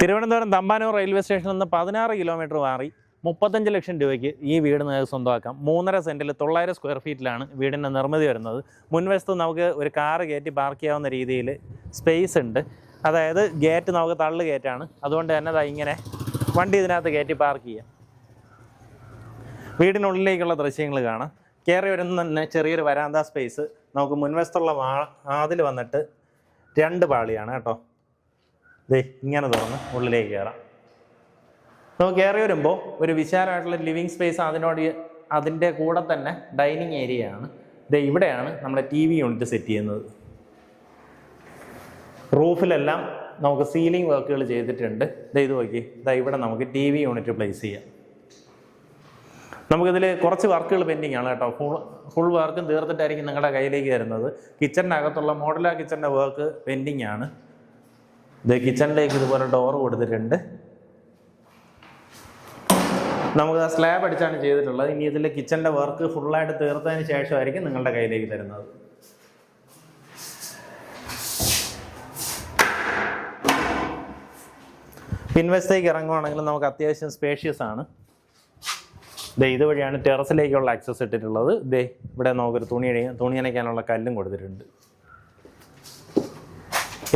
Thiruvananthapuram Thampanoor railway സ്റ്റേഷനിൽ നിന്ന് പതിനാറ് കിലോമീറ്റർ മാറി മുപ്പത്തഞ്ച് ലക്ഷം രൂപയ്ക്ക് ഈ വീട് നിങ്ങൾക്ക് സ്വന്തമാക്കാം. മൂന്നര സെന്റിൽ തൊള്ളായിരം സ്ക്വയർ ഫീറ്റിലാണ് വീടിന്റെ നിർമ്മിതി വരുന്നത്. മുൻവശത്ത് നമുക്ക് ഒരു കാറ് കയറ്റി പാർക്ക് ചെയ്യാവുന്ന രീതിയിൽ സ്പേസ് ഉണ്ട്. അതായത് ഗേറ്റ് നമുക്ക് തള്ളു ഗേറ്റാണ് അതുകൊണ്ട് തന്നെ ദാ ഇങ്ങനെ വണ്ടി ഇതിനകത്ത് കയറ്റി പാർക്ക് ചെയ്യാം. വീടിനുള്ളിലേക്കുള്ള ദൃശ്യങ്ങൾ കാണാം. കയറി വരുന്ന തന്നെ ചെറിയൊരു വരാന്ത സ്പേസ് നമുക്ക് മുൻവശത്തുള്ള വാ വാതിൽ വന്നിട്ട് രണ്ട് പാളിയാണ് കേട്ടോ. ദേ ഇങ്ങനെ തുറന്ന് ഉള്ളിലേക്ക് കയറാം. നമുക്ക് കയറി വരുമ്പോൾ ഒരു വിശാലമായിട്ടുള്ള ലിവിങ് സ്പേസ് അതിനോട് അതിന്റെ കൂടെ തന്നെ ഡൈനിങ് ഏരിയ ആണ് ദേ ഇവിടെയാണ് നമ്മുടെ ടി വി യൂണിറ്റ് സെറ്റ് ചെയ്യുന്നത്. റൂഫിലെല്ലാം നമുക്ക് സീലിംഗ് വർക്കുകൾ ചെയ്തിട്ടുണ്ട്. ദേ ഇത് നോക്കി. ദാ ഇവിടെ നമുക്ക് ടി വി യൂണിറ്റ് പ്ലേസ് ചെയ്യാം. നമുക്കിതിൽ കുറച്ച് വർക്കുകൾ പെൻഡിങ് ആണ് കേട്ടോ. ഫുൾ ഫുൾ വർക്കും തീർത്തിട്ടായിരിക്കും നിങ്ങളുടെ കയ്യിലേക്ക് തരുന്നത്. കിച്ചണിനകത്തുള്ള മോഡലാ കിച്ചണിന്റെ വർക്ക് പെൻഡിങ് ആണ്. ഇത് കിച്ചണിലേക്ക് ഇതുപോലെ ഡോർ കൊടുത്തിട്ടുണ്ട്. നമുക്ക് ആ സ്ലാബ് അടിച്ചാണ് ചെയ്തിട്ടുള്ളത്. ഇനി ഇതിൽ കിച്ചണിന്റെ വർക്ക് ഫുള്ളായിട്ട് തീർത്തതിന് ശേഷമായിരിക്കും നിങ്ങളുടെ കയ്യിലേക്ക് തരുന്നത്. പിൻവശത്തേക്ക് ഇറങ്ങുവാണെങ്കിൽ നമുക്ക് അത്യാവശ്യം സ്പേഷ്യസ് ആണ്. ദേ ഇതുവഴിയാണ് ടെറസിലേക്കുള്ള ആക്സസ് ഇട്ടിട്ടുള്ളത്. ദേ ഇവിടെ നമുക്കൊരു തുണി തുണി അണയ്ക്കാനുള്ള കല്ലും കൊടുത്തിട്ടുണ്ട്.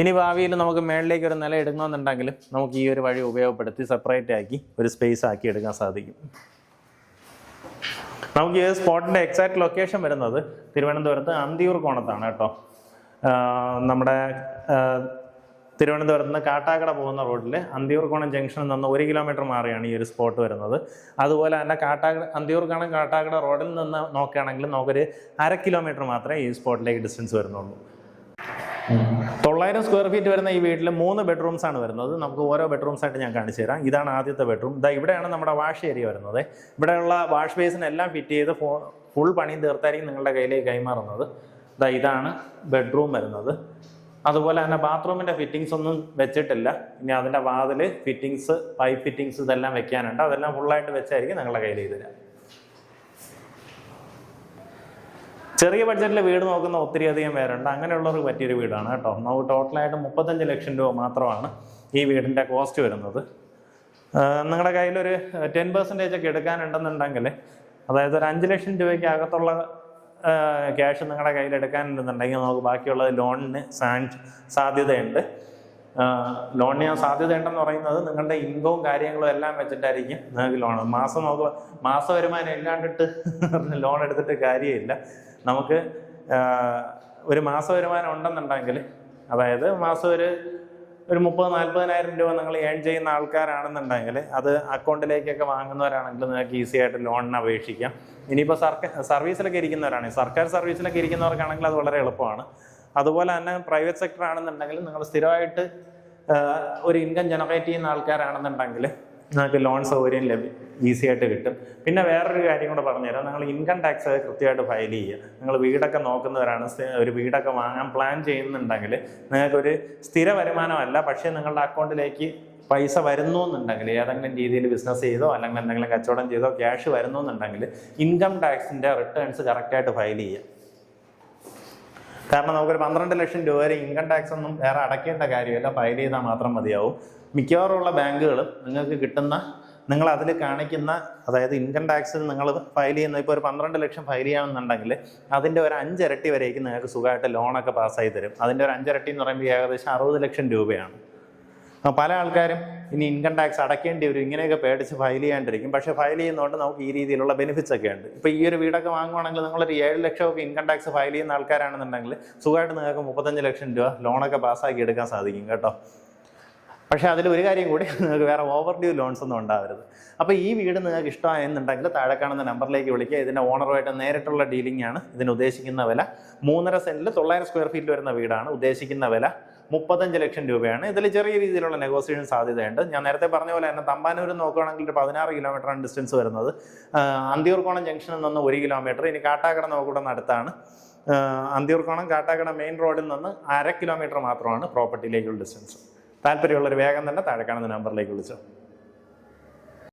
ഇനി ഭാവിയിൽ നമുക്ക് മേളിലേക്ക് ഒരു നില എടുക്കണമെന്നുണ്ടെങ്കിൽ നമുക്ക് ഈ ഒരു വഴി ഉപയോഗപ്പെടുത്തി സെപ്പറേറ്റ് ആക്കി ഒരു സ്പേസ് ആക്കി എടുക്കാൻ സാധിക്കും. നമുക്ക് ഈ സ്പോട്ടിന്റെ എക്സാക്ട് ലൊക്കേഷൻ വരുന്നത് തിരുവനന്തപുരത്ത് അന്തിയൂർ കോണത്താണ് കേട്ടോ. നമ്മുടെ തിരുവനന്തപുരത്ത് നിന്ന് കാട്ടാക്കട പോകുന്ന റോഡിൽ അന്തിയൂർക്കോണം ജംഗ്ഷനിൽ നിന്ന് ഒരു കിലോമീറ്റർ മാറിയാണ് ഈ ഒരു സ്പോട്ട് വരുന്നത്. അതുപോലെ തന്നെ കാട്ടാക്കട അന്തിയൂർക്കോണം കാട്ടാക്കട റോഡിൽ നിന്ന് നോക്കുകയാണെങ്കിൽ നമുക്കൊരു അര കിലോമീറ്റർ മാത്രമേ ഈ സ്പോട്ടിലേക്ക് ഡിസ്റ്റൻസ് വരുന്നുള്ളൂ. തൊള്ളായിരം സ്ക്വയർ ഫീറ്റ് വരുന്ന ഈ വീട്ടിൽ മൂന്ന് ബെഡ്റൂംസ് ആണ് വരുന്നത്. നമുക്ക് ഓരോ ബെഡ്റൂംസ് ആയിട്ട് ഞാൻ കാണിച്ചു തരാം. ഇതാണ് ആദ്യത്തെ ബെഡ്റൂം ഇതാ ഇവിടെയാണ് നമ്മുടെ വാഷ് ഏരിയ വരുന്നത്. ഇവിടെയുള്ള വാഷ് ബേസിനെല്ലാം ഫിറ്റ് ചെയ്ത് ഫുൾ പണിയും തീർത്തായിരിക്കും നിങ്ങളുടെ കയ്യിലേക്ക് കൈമാറുന്നത്. ഇതാ ഇതാണ് ബെഡ്റൂം വരുന്നത്. അതുപോലെ തന്നെ ബാത്റൂമിന്റെ ഫിറ്റിംഗ്സ് ഒന്നും വെച്ചിട്ടില്ല. ഇനി അതിന്റെ വാതിൽ ഫിറ്റിംഗ്സ് പൈപ്പ് ഫിറ്റിംഗ്സ് ഇതെല്ലാം വെക്കാനുണ്ട്. അതെല്ലാം ഫുള്ളായിട്ട് വെച്ചായിരിക്കും നിങ്ങളുടെ കയ്യിൽ തരാം. ചെറിയ ബഡ്ജറ്റിൽ വീട് നോക്കുന്ന ഒത്തിരി അധികം പേരുണ്ട്. അങ്ങനെയുള്ളവർക്ക് പറ്റിയൊരു വീടാണ് കേട്ടോ. നമുക്ക് ടോട്ടലായിട്ട് മുപ്പത്തഞ്ച് ലക്ഷം രൂപ മാത്രമാണ് ഈ വീടിന്റെ കോസ്റ്റ് വരുന്നത്. നിങ്ങളുടെ കയ്യിലൊരു ടെൻ പെർസെന്റേജ് ഒക്കെ എടുക്കാനുണ്ടെന്നുണ്ടെങ്കിൽ അതായത് ഒരു അഞ്ച് ലക്ഷം രൂപയ്ക്ക് അകത്തുള്ള ക്യാഷ് നിങ്ങളുടെ കയ്യിൽ എടുക്കാനുണ്ടെന്നുണ്ടെങ്കിൽ നമുക്ക് ബാക്കിയുള്ളത് ലോണിന് സാധ്യതയുണ്ട്. ലോണിന് സാധ്യത സാധ്യതയുണ്ടെന്ന് പറയുന്നത് നിങ്ങളുടെ ഇൻകവും കാര്യങ്ങളും എല്ലാം വെച്ചിട്ടായിരിക്കും. നിങ്ങൾക്ക് ലോൺ മാസം നോക്കുക മാസ വരുമാനം ഇല്ലാണ്ടിട്ട് ലോൺ എടുത്തിട്ട് കാര്യമില്ല. നമുക്ക് ഒരു മാസ വരുമാനം ഉണ്ടെന്നുണ്ടെങ്കിൽ അതായത് മാസം ഒരു ഒരു മുപ്പത് നാൽപ്പതിനായിരം രൂപ നിങ്ങൾ ഏൺ ചെയ്യുന്ന ആൾക്കാരാണെന്നുണ്ടെങ്കിൽ അത് അക്കൗണ്ടിലേക്കൊക്കെ വാങ്ങുന്നവരാണെങ്കിൽ നിങ്ങൾക്ക് ഈസി ആയിട്ട് ലോണിന് അപേക്ഷിക്കാം. ഇനിയിപ്പോൾ സർക്കാർ സർവീസിലൊക്കെ ഇരിക്കുന്നവരാണെങ്കിൽ സർക്കാർ സർവീസിലൊക്കെ ഇരിക്കുന്നവർക്കാണെങ്കിൽ അത് വളരെ എളുപ്പമാണ്. അതുപോലെ തന്നെ പ്രൈവറ്റ് സെക്ടർ ആണെന്നുണ്ടെങ്കിൽ നിങ്ങൾ സ്ഥിരമായിട്ട് ഒരു ഇൻകം ജനറേറ്റ് ചെയ്യുന്ന ആൾക്കാരാണെന്നുണ്ടെങ്കിൽ നിങ്ങൾക്ക് ലോൺ സൗകര്യം ലഭ്യം ഈസി ആയിട്ട് കിട്ടും. പിന്നെ വേറൊരു കാര്യം കൂടെ പറഞ്ഞുതരാം. നിങ്ങൾ ഇൻകം ടാക്സ് കൃത്യമായിട്ട് ഫയൽ ചെയ്യുക. നിങ്ങൾ വീടൊക്കെ നോക്കുന്നവരാണ് ഒരു വീടൊക്കെ വാങ്ങാൻ പ്ലാൻ ചെയ്യുന്നുണ്ടെങ്കിൽ നിങ്ങൾക്കൊരു സ്ഥിര വരുമാനമല്ല പക്ഷേ നിങ്ങളുടെ അക്കൗണ്ടിലേക്ക് പൈസ വരുന്നു എന്നുണ്ടെങ്കിൽ ഏതെങ്കിലും രീതിയിൽ ബിസിനസ് ചെയ്തോ അല്ലെങ്കിൽ എന്തെങ്കിലും കച്ചവടം ചെയ്തോ ക്യാഷ് വരുന്നു എന്നുണ്ടെങ്കിൽ ഇൻകം ടാക്സിന്റെ റിട്ടേൺസ് കറക്റ്റായിട്ട് ഫയൽ ചെയ്യുക. കാരണം നമുക്കൊരു പന്ത്രണ്ട് ലക്ഷം രൂപ വരെ ഇൻകം ടാക്സ് ഒന്നും വേറെ അടയ്ക്കേണ്ട കാര്യമില്ല. ഫയൽ ചെയ്താൽ മാത്രം മതിയാവും. മിക്കവാറും ഉള്ള ബാങ്കുകളും നിങ്ങൾക്ക് കിട്ടുന്ന നിങ്ങൾ അതിൽ കാണിക്കുന്ന അതായത് ഇൻകം ടാക്സിൽ നിങ്ങൾ ഫയൽ ചെയ്യുന്ന ഇപ്പോൾ ഒരു പന്ത്രണ്ട് ലക്ഷം ഫയൽ ചെയ്യുകയാണെന്നുണ്ടെങ്കിൽ അതിന്റെ ഒരു അഞ്ചിരട്ടി വരേക്കും നിങ്ങൾക്ക് സുഖമായിട്ട് ലോണൊക്കെ പാസ്സായി തരും. അതിന്റെ ഒരു അഞ്ചിരട്ടി എന്ന് പറയുമ്പോൾ ഏകദേശം അറുപത് ലക്ഷം രൂപയാണ്. പല ആൾക്കാരും ഇനി ഇൻകം ടാക്സ് അടയ്ക്കേണ്ടി വരും. ഇങ്ങനെയൊക്കെ പേടിച്ച് ഫയൽ ചെയ്യാണ്ടിരിക്കും. പക്ഷേ ഫയൽ ചെയ്യുന്നതുകൊണ്ട് നമുക്ക് ഈ രീതിയിലുള്ള ബെനിഫിറ്റ്സ് ഒക്കെ ഉണ്ട്. ഇപ്പോൾ ഈ ഒരു വീടൊക്കെ വാങ്ങുവാണെങ്കിൽ നിങ്ങളൊരു ഏഴ് ലക്ഷമൊക്കെ ഇൻകം ടാക്സ് ഫയൽ ചെയ്യുന്ന ആൾക്കാരാണെന്നുണ്ടെങ്കിൽ സുഖമായിട്ട് നിങ്ങൾക്ക് മുപ്പത്തഞ്ച് ലക്ഷം രൂപ ലോണൊക്കെ പാസ്സാക്കി എടുക്കാൻ സാധിക്കും കേട്ടോ. പക്ഷേ അതിൽ ഒരു കാര്യം കൂടി നിങ്ങൾക്ക് വേറെ ഓവർ ഡ്യൂ ലോൺസ് ഒന്നും ഉണ്ടാവരുത്. അപ്പോൾ ഈ വീട് നിങ്ങൾക്ക് ഇഷ്ടമായെന്നുണ്ടെങ്കിൽ താഴെ കാണുന്ന നമ്പറിലേക്ക് വിളിക്കുക. ഇതിന്റെ ഓണറുമായിട്ട് നേരിട്ടുള്ള ഡീലിംഗ് ആണ്. ഇതിന് ഉദ്ദേശിക്കുന്ന വില മൂന്നര സെന്റിൽ തൊള്ളായിരം സ്ക്വയർ ഫീറ്റ് വരുന്ന വീടാണ്. ഉദ്ദേശിക്കുന്ന വില മുപ്പത്തഞ്ച് ലക്ഷം രൂപയാണ്. ഇതിൽ ചെറിയ രീതിയിലുള്ള നെഗോസിയേഷൻ സാധ്യതയുണ്ട്. ഞാൻ നേരത്തെ പറഞ്ഞ പോലെ തന്നെ തമ്പാനൂർ നോക്കുകയാണെങ്കിൽ ഒരു പതിനാറ് കിലോമീറ്ററാണ് ഡിസ്റ്റൻസ് വരുന്നത്. അന്തിയൂർക്കോണം ജംഗ്ഷനിൽ നിന്ന് ഒരു കിലോമീറ്റർ ഇനി കാട്ടാക്കട നോക്കുന്ന അടുത്താണ് അന്തിയൂർക്കോണം കാട്ടാക്കട മെയിൻ റോഡിൽ നിന്ന് അര കിലോമീറ്റർ മാത്രമാണ് പ്രോപ്പർട്ടിയിലേക്കുള്ള ഡിസ്റ്റൻസ് താല്പര്യമുള്ളൊരു വേഗം തന്നെ താഴെ കാണുന്ന നമ്പറിലേക്ക് വിളിച്ചോ.